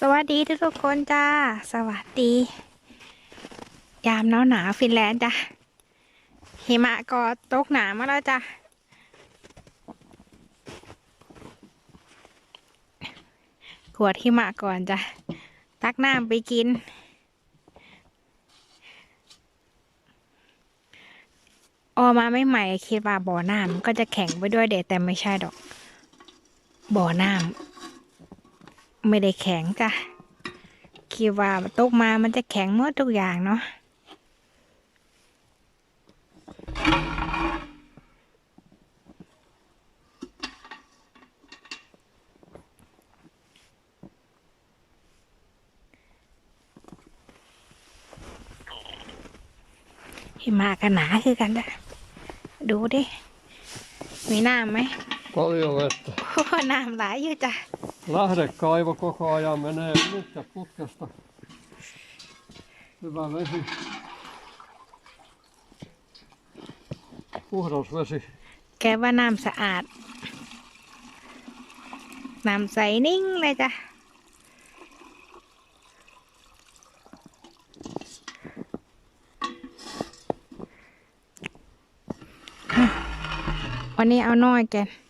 สวัสดีทุกทุกคนจ้า สวัสดี ยามหนาวหนาวฟินแลนด์จ้ะหิมะก็ตกหนามาแล้วจ้ะขวดหิมะก่อนจ้ะ ตักน้ำไปกิน ออกมาไม่ใหม่คิดว่าบ่อน้ำก็จะแข็งไปด้วยเด็ดแต่ไม่ใช่ดอก บ่อน้ำ ไม่ได้แข็งจ้ะคิดว่าตกมามันจะแข็งหมดทุกอย่างเนาะหิมะกันหนาคือกันจ้ะดูดิ มีน้ำไหม Paljon vettä. โอ้น้ำหลายอยู่จ้ะ Lähdekaivo koko ajan menee nyt ja putkesta. Hyvä vesi. Puhdas vesi. แกว่าน้ำสะอาด น้ำใสนิ่งเลยจ้ะ วันนี้เอาน้อยแกน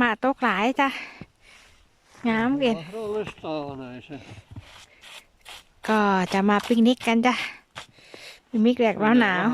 มาตกหลายจ้ะงามเกินก็จะมาปิกนิกกันจ้ะปิกนิกแดกร้อนหนาว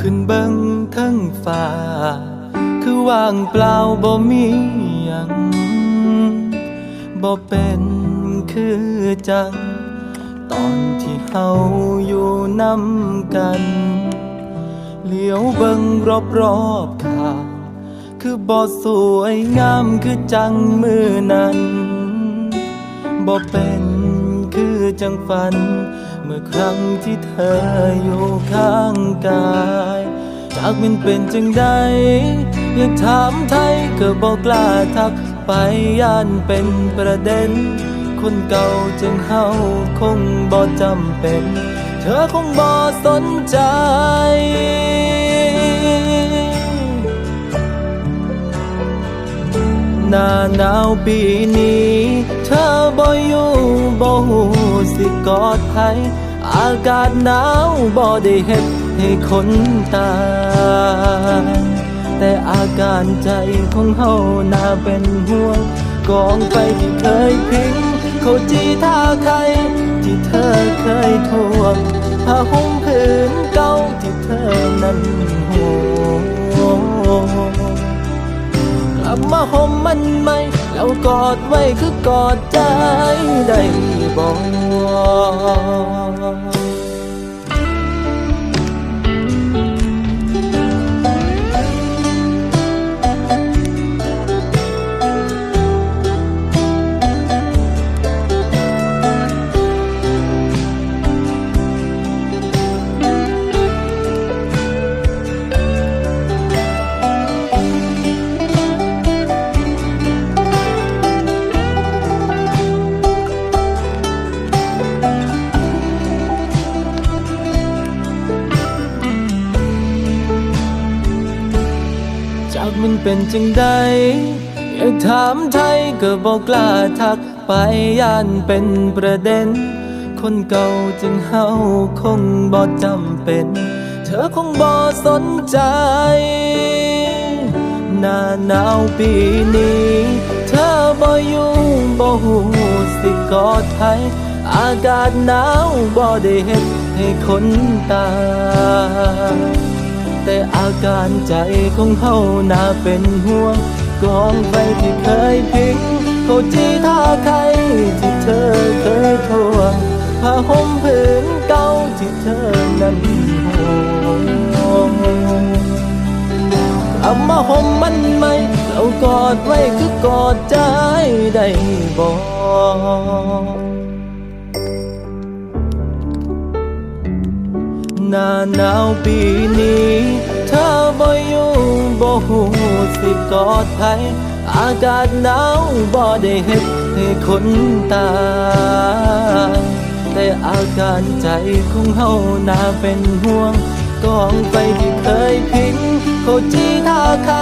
ขึ้นเบิงทั้งฟ้า คือว่างเปล่าบ่มีหยังบ่เป็นคือจัง ตอนที่เฮาอยู่นำกัน เหลียวเบิงรอบรอบๆข้าคือบ่สวยงามคือจังมือนั้นบ่เป็นคือจังฝัน เมื่อครั้งที่เธออยู่ข้างกาย จากมันเป็นจังใด อยากถามไทยก็บอกกล้าทักไปย่านเป็นประเด็น คนเก่าจึงเฮาคงบ่จำเป็น เธอคงบ่สนใจหน้าหนาวปีนี้ เธอ กอดใครอากาศหนาวบ่ได้เฮ็ดให้คนตายแต่อาการใจของเฮาน่าเป็นห่วงกองไฟที่เคยพิงเขาจีท่าใครที่เธอเคยทวงผ้าห่มผืนเก่าที่เธอนั้นห่วงกลับมาห่มมันไหมแล้วกอดไว้คือกอดใจได้บอก มันเป็นจังใดอยากถามไทยก็บอกกล้าทักไปย่านเป็นประเด็น คนเก่าจึงเฮาคงบ่จำเป็น เธอคงบ่สนใจ หน้าหนาวปีนี้ เธอบ่อยู่บ่หูสิกอดไผอากาศหนาวบ่ได้เฮ็ดให้คนตา แต่อาการใจของเฮาน่าเป็นห่วงกองไฟที่เคยพิงเขาจีท่าใครที่เธอเคยทวงผ้าห่มผืนเก่าที่เธอนั้นห่วงเอามาห่มมันไหมแล้วกอดไว้คือกอดใจได้บอก หน้าหนาวปีนี้เธอบ่อยู่บ่หูสิกอดไผอากาศหนาวบ่ได้เฮ็ดให้คนตา แต่อาการใจของเฮาน่าเป็นห่วงกองไฟที่เคยพิงเขาจีท่าใคร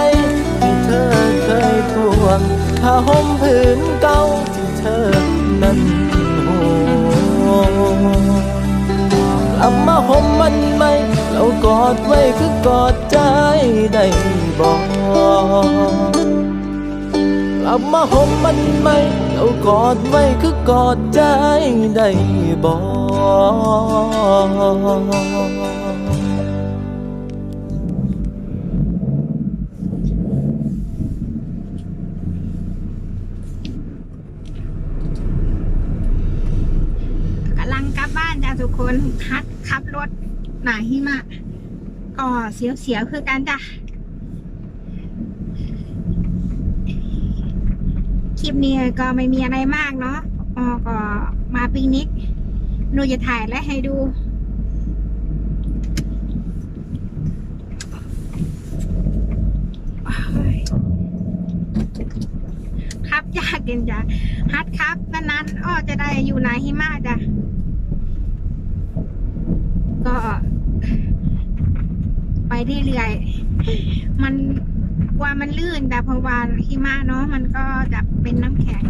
ที่เธอเคยทวงผ้าห่มผืนเก่าที่เธอนั้น เอามาห่มมันไหมแล้วกอดไว้คือกอดใจได้บอกกลับมาห่มมันไหมแล้วกอดไว้คือกอดใจได้บอก บ้านจ้ะทุกคนฮัดขับรถหนาหิมะ ก็เสียวเสียวๆคือกันจ้ะคลิปนี้ก็ไม่มีอะไรมากเนาะออก็มาปิกนิกหนูจะถ่ายและให้ดูครับยากเกินจ้ะฮัดครับนานๆอ้อจะได้อยู่ในหิมะจ้ะ ก็ ไป เรื่อยๆมันกว่ามันลื่น แต่พราะว่าหิมะเนาะมันก็จะเป็นน้ำแข็ง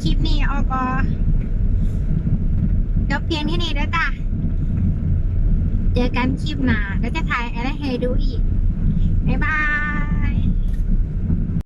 คลิปนี้ออก็จบเพียงที่นี่แล้วจ้ะเจอกันคลิปหน้าแล้วจะถ่ายอะไรให้ดูอีก บ๊ายบาย